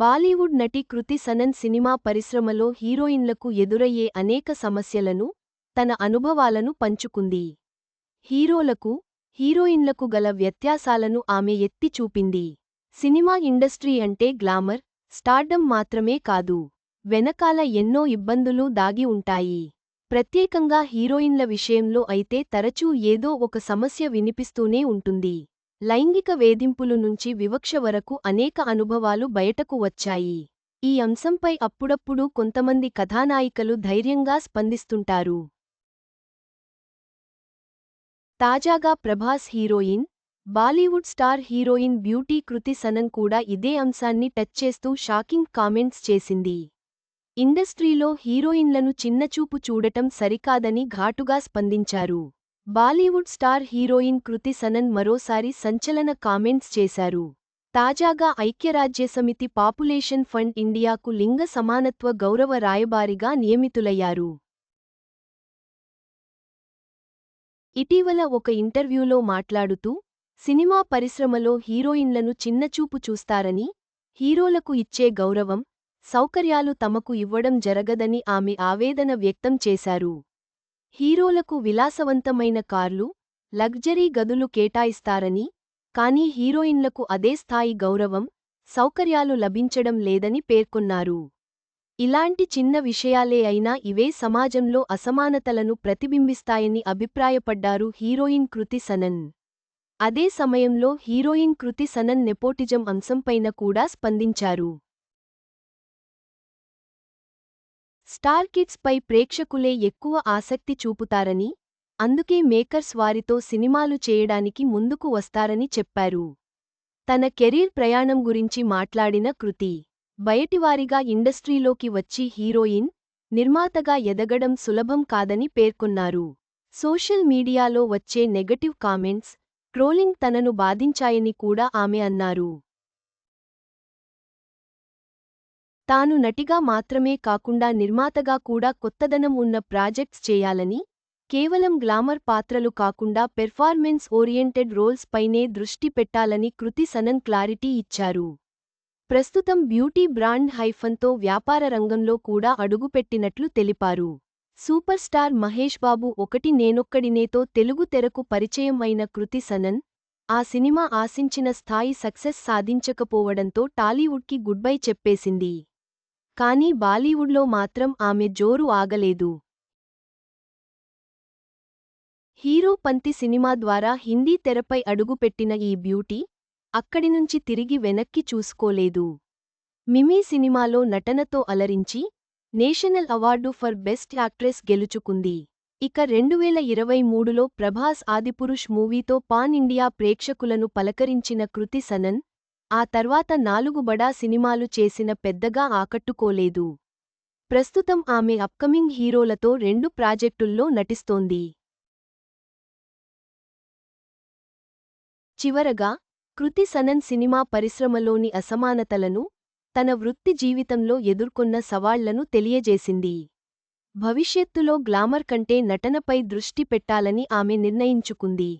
బాలీవుడ్ నటి కృతి సనన్ సినిమా పరిశ్రమలో హీరోయిన్లకు ఎదురయ్యే అనేక సమస్యలను తన అనుభవాలను పంచుకుంది. హీరోలకు హీరోయిన్లకు గల వ్యత్యాసాలను ఆమె ఎత్తి చూపింది. సినిమా ఇండస్ట్రీ అంటే గ్లామర్ స్టార్డమ్ మాత్రమే కాదు వెనకాల ఎన్నో ఇబ్బందులు దాగి ఉంటాయి. ప్రత్యేకంగా హీరోయిన్ల విషయంలో అయితే తరచూ ఏదో ఒక సమస్య వినిపిస్తూనే ఉంటుంది. లైంగిక వేధింపులు నుంచి వివక్ష వరకు అనేక అనుభవాలు బయటకు వచ్చాయి. ఈ అంశంపై అప్పుడప్పుడు కొంతమంది కథానాయికలు ధైర్యంగా స్పందిస్తుంటారు. తాజాగా Prabhas heroine Bollywood star heroine beauty Kriti Sanon కూడా ఇదే అంశాన్ని టచ్ చేస్తూ షాకింగ్ కామెంట్స్ చేసింది. ఇండస్ట్రీలో హీరోయిన్లను చిన్నచూపు చూడటం సరికాదని ఘాటుగా స్పందించారు. Bollywood star heroine Kriti Sanon మరోసారి సంచలన కామెంట్స్ చేశారు. తాజాగా ఐక్యరాజ్యసమితి పాపులేషన్ ఫండ్ ఇండియాకు లింగ సమానత్వ గౌరవ రాయబారిగా నియమితులయ్యారు. ఇటీవల ఒక ఇంటర్వ్యూలో మాట్లాడుతూ సినిమా పరిశ్రమలో హీరోయిన్లను చిన్నచూపు చూస్తారని హీరోలకు ఇచ్చే గౌరవం సౌకర్యాలు తమకు ఇవ్వడం జరగదని ఆమె ఆవేదన వ్యక్తం చేశారు. హీరోలకు విలాసవంతమైన కార్లు లగ్జరీ గదులు కేటాయిస్తారని కానీ హీరోయిన్లకు అదే స్థాయి గౌరవం సౌకర్యాలు లభించడం లేదని పేర్కొన్నారు. ఇలాంటి చిన్న విషయాలే అయినా ఇవే సమాజంలో అసమానతలను ప్రతిబింబిస్తాయని అభిప్రాయపడ్డారు హీరోయిన్ కృతి సనన్. అదే సమయంలో హీరోయిన్ కృతి సనన్ నెపోటిజం అంశంపైన కూడా స్పందించారు. స్టార్ కిడ్స్ పై ప్రేక్షకులే ఎక్కువ ఆసక్తి చూపుతారని అందుకే మేకర్స్ వారితో సినిమాలు చేయడానికి ముందుకు వస్తారని చెప్పారు. తన కెరీర్ ప్రయాణం గురించి మాట్లాడిన కృతి బయటివారిగా ఇండస్ట్రీలోకి వచ్చి హీరోయిన్ నిర్మాతగా ఎదగడం సులభం కాదని పేర్కొన్నారు. సోషల్ మీడియాలో వచ్చే నెగటివ్ కామెంట్స్ ట్రోలింగ్ తనను బాధించాయని కూడా ఆమె అన్నారు. తాను నటిగా మాత్రమే కాకుండా నిర్మాతగా కూడా కొత్తదనం ఉన్న ప్రాజెక్ట్స్ చేయాలని కేవలం గ్లామర్ పాత్రలు కాకుండా పెర్ఫార్మెన్స్ ఓరియంటెడ్ రోల్స్ పైనే దృష్టి పెట్టాలని కృతి సనన్ క్లారిటీ ఇచ్చారు. ప్రస్తుతం బ్యూటీ బ్రాండ్ హైఫన్తో వ్యాపార రంగంలో కూడా అడుగుపెట్టినట్లు తెలిపారు. సూపర్ స్టార్ మహేష్ బాబు ఒకటి నేనొక్కడినేతో తెలుగు తెరకు పరిచయం అయిన కృతి సనన్ ఆ సినిమా ఆశించిన స్థాయి సక్సెస్ సాధించకపోవడంతో టాలీవుడ్కి గుడ్బై చెప్పేసింది. కానీ బాలీవుడ్లో మాత్రం ఆమె జోరు ఆగలేదు. హీరో పంతి సినిమా ద్వారా హిందీ తెరపై అడుగుపెట్టిన ఈ బ్యూటీ అక్కడినుంచి తిరిగి వెనక్కి చూసుకోలేదు. మిమీ సినిమాలో నటనతో అలరించి national award for best actress గెలుచుకుంది. ఇక రెండువేల ఇరవై మూడులో ప్రభాస్ ఆదిపురుష్ మూవీతో పాన్ ఇండియా ప్రేక్షకులను పలకరించిన కృతి సనన్ ఆ తర్వాత నాలుగు బడా సినిమాలు చేసిన పెద్దగా ఆకట్టుకోలేదు. ప్రస్తుతం ఆమె అప్కమింగ్ హీరోలతో రెండు ప్రాజెక్టుల్లో నటిస్తోంది. చివరగా కృతి సనన్ సినిమా పరిశ్రమలోని అసమానతలను తన వృత్తి జీవితంలో ఎదుర్కొన్న సవాళ్ళను తెలియజేసింది. భవిష్యత్తులో గ్లామర్ కంటే నటనపై దృష్టి పెట్టాలని ఆమె నిర్ణయించుకుంది.